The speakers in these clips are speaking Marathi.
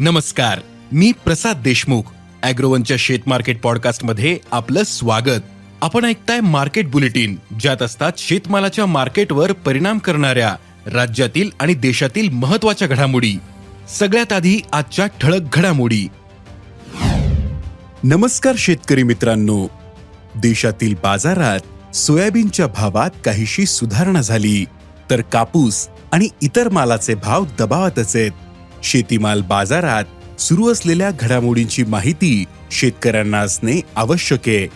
नमस्कार मी प्रसाद देशमुख अॅग्रोवनच्या शेत मार्केट पॉडकास्टमध्ये आपलं स्वागत. आपण ऐकताय मार्केट बुलेटिन ज्यात असतात शेतमालाच्या मार्केटवर परिणाम करणाऱ्या राज्यातील आणि देशातील महत्त्वाच्या घडामोडी. सगळ्यात आधी आजच्या ठळक घडामोडी. नमस्कार शेतकरी मित्रांनो. देशातील बाजारात सोयाबीनच्या भावात काहीशी सुधारणा झाली तर कापूस आणि इतर मालाचे भाव दबावातच आहेत. शेतीमाल बाजारात सुरू असलेल्या घडामोडींची माहिती शेतकऱ्यांना असणे आवश्यक आहे.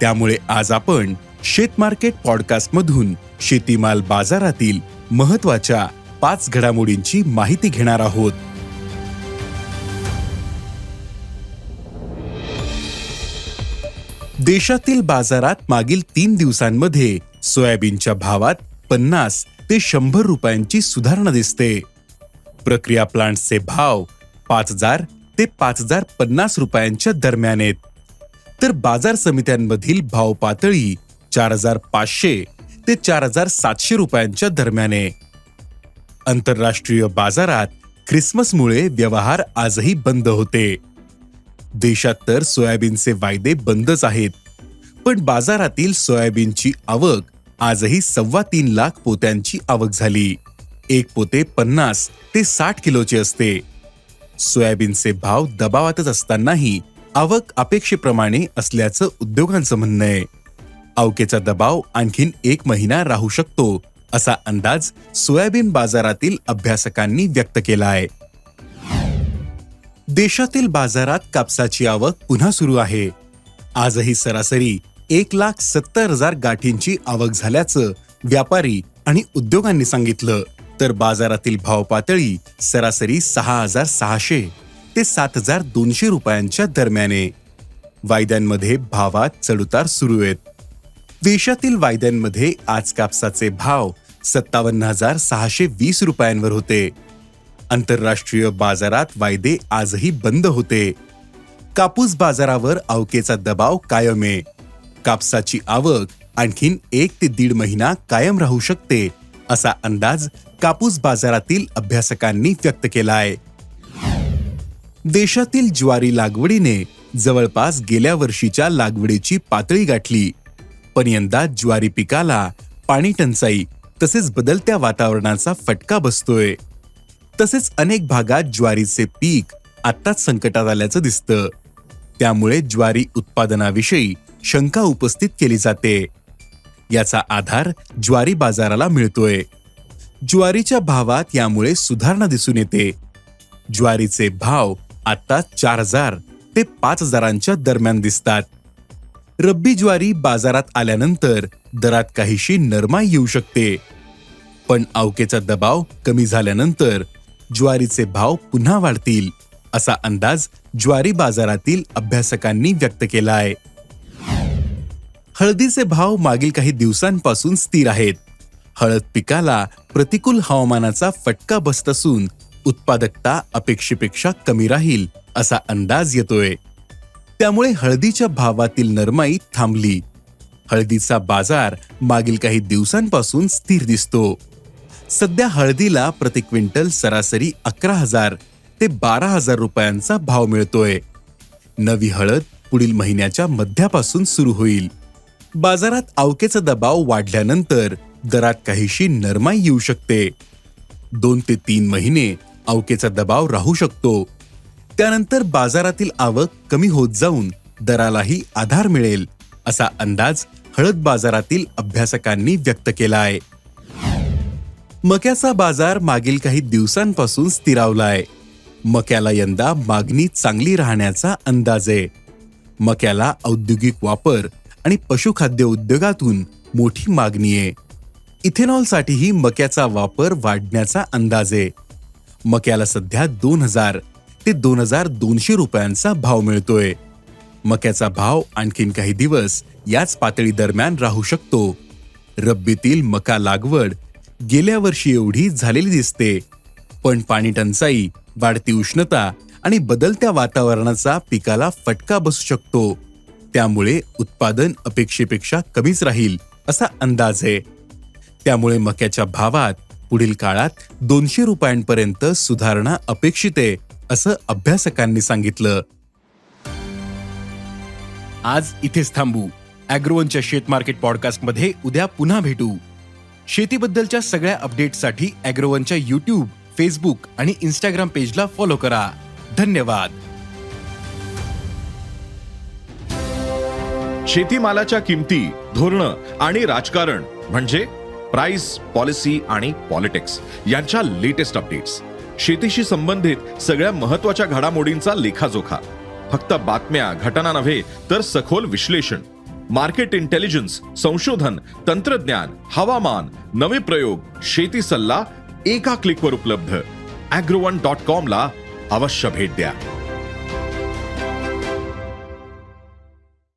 त्यामुळे आज आपण शेत मार्केट पॉडकास्ट मधून शेतीमाल बाजारातील महत्त्वाच्या पाच घडामोडींची माहिती घेणार आहोत. देशातील बाजारात मागील तीन दिवसांमध्ये सोयाबीनच्या भावात पन्नास ते शंभर रुपयांची सुधारणा दिसते. प्रक्रिया प्लांट्सचे भाव पाच हजार ते पाच हजार पन्नास रुपयांच्या दरम्यान आहेत. तर बाजार समित्यांमधील भाव पातळी चार हजार पाचशे ते चार हजार सातशे रुपयांच्या दरम्यान आहे. आंतरराष्ट्रीय बाजारात ख्रिसमसमुळे व्यवहार आजही बंद होते. देशात तर सोयाबीनचे वायदे बंदच आहेत. पण बाजारातील सोयाबीनची आवक आजही सव्वा तीन लाख पोत्यांची आवक झाली. एक पोते पन्नास ते साठ किलोचे असते. सोयाबीनचे भाव दबावातच असतानाही आवक अपेक्षेप्रमाणे असल्याचं उद्योगांचं म्हणणं आहे. अवकेचा दबाव आणखीन एक महिना राहू शकतो असा अंदाज सोयाबीन बाजारातील अभ्यासकांनी व्यक्त केला आहे. देशातील बाजारात कापसाची आवक पुन्हा सुरू आहे. आजही सरासरी एक लाख सत्तर हजार गाठींची आवक झाल्याचं व्यापारी आणि उद्योगांनी सांगितलं. तर बाजारातील भाव पातळी सरासरी सहा हजार सहाशे ते सात हजार दोनशे रुपयांच्या दरम्याने. वायद्यांमध्ये भावात चढउतार सुरू आहेत. देशातील वायद्यांमध्ये आज कापसाचे भाव सत्तावन्न हजार सहाशे वीस रुपयांवर होते. आंतरराष्ट्रीय बाजारात वायदे आजही बंद होते. कापूस बाजारावर अवकेचा दबाव कायम आहे. कापसाची आवक आणखीन एक ते दीड महिना कायम राहू शकते. असा अंदाज कापूस बाजारातील अभ्यासकांनी व्यक्त केला आहे. देशातील ज्वारी लागवडीने जवळपास गेल्या वर्षीच्या लागवडीची पातळी गाठली. पण यंदा ज्वारी पिकाला पाणी टंचाई तसेच बदलत्या वातावरणाचा फटका बसतोय. तसेच अनेक भागात ज्वारीचे पीक आत्ताच संकटात आल्याचं दिसतं. त्यामुळे ज्वारी उत्पादनाविषयी शंका उपस्थित केली जाते. याचा आधार ज्वारी बाजाराला मिळतोय. ज्वारीच्या भावात यामुळे सुधारणा दिसून येते. ज्वारीचे भाव आता चार हजार ते पाच हजारांच्या दरम्यान दिसतात. रब्बी ज्वारी बाजारात आल्यानंतर दरात काहीशी नरमाई येऊ शकते. पण अवकेचा दबाव कमी झाल्यानंतर ज्वारीचे भाव पुन्हा वाढतील असा अंदाज ज्वारी बाजारातील अभ्यासकांनी व्यक्त केला आहे हळदीचे भाव मागील काही दिवसांपासून स्थिर आहेत. हळद पिकाला प्रतिकूल हवामानाचा फटका बसत असून उत्पादकता अपेक्षेपेक्षा कमी राहील असा अंदाज येतोय. त्यामुळे हळदीच्या भावातील नरमाई थांबली. हळदीचा बाजार मागील काही दिवसांपासून स्थिर दिसतो. सध्या हळदीला प्रति क्विंटल सरासरी अकरा हजार ते बारा हजार रुपयांचा भाव मिळतोय. नवी हळद पुढील महिन्याच्या मध्यापासून सुरू होईल. बाजारात अवकेचा दबाव वाढल्यानंतर दरात काहीशी नरमाई येऊ शकते. दोन ते तीन महिने अवकेचा दबाव राहू शकतो. त्यानंतर बाजारातील आवक कमी होत जाऊन दरालाही आधार मिळेल असा अंदाज हळद बाजारातील अभ्यासकांनी व्यक्त केला आहे मक्याचा बाजार मागील काही दिवसांपासून स्थिरावलाय. मक्याला यंदा मागणी चांगली राहण्याचा अंदाज आहे. मक्याला औद्योगिक वापर आणि पशुखाद्य उद्योगातून मोठी मागणी आहे. इथेनॉलसाठीही मक्याचा वापर वाढण्याचा अंदाज आहे. मक्याला सध्या दोन हजार ते दोन हजार दोनशे रुपयांचा भाव मिळतोय. मक्याचा भाव आणखीन काही दिवस याच पातळी दरम्यान राहू शकतो. रब्बीतील मका लागवड गेल्या वर्षी एवढी झालेली दिसते. पण पाणी टंचाई वाढती उष्णता आणि बदलत्या वातावरणाचा पिकाला फटका बसू शकतो. त्यामुळे उत्पादन अपेक्षेपेक्षा कमीच राहील असा अंदाज आहे. त्यामुळे मक्याच्या भावात पुढील काळात दोनशे रुपयांपर्यंत सुधारणा अपेक्षित आहे असं अभ्यासकांनी सांगितलं. आज इथेच थांबू. अॅग्रोवनच्या शेत मार्केट पॉडकास्टमध्ये उद्या पुन्हा भेटू. शेतीबद्दलच्या सगळ्या अपडेटसाठी अॅग्रोवनच्या युट्यूब फेसबुक आणि इन्स्टाग्राम पेजला फॉलो करा. धन्यवाद. शेतीमालाच्या किमती धोरणं आणि राजकारण म्हणजे प्राइस पॉलिसी आणि पॉलिटिक्स यांच्या लेटेस्ट अपडेट्स शेतीशी संबंधित सगळ्या महत्त्वाच्या घडामोडींचा लेखाजोखा. फक्त बातम्या घटना नव्हे तर सखोल विश्लेषण. मार्केट इंटेलिजन्स संशोधन तंत्रज्ञान हवामान नवे प्रयोग शेती सल्ला एका क्लिकवर उपलब्ध. अॅग्रोवन डॉट कॉमला अवश्य भेट द्या.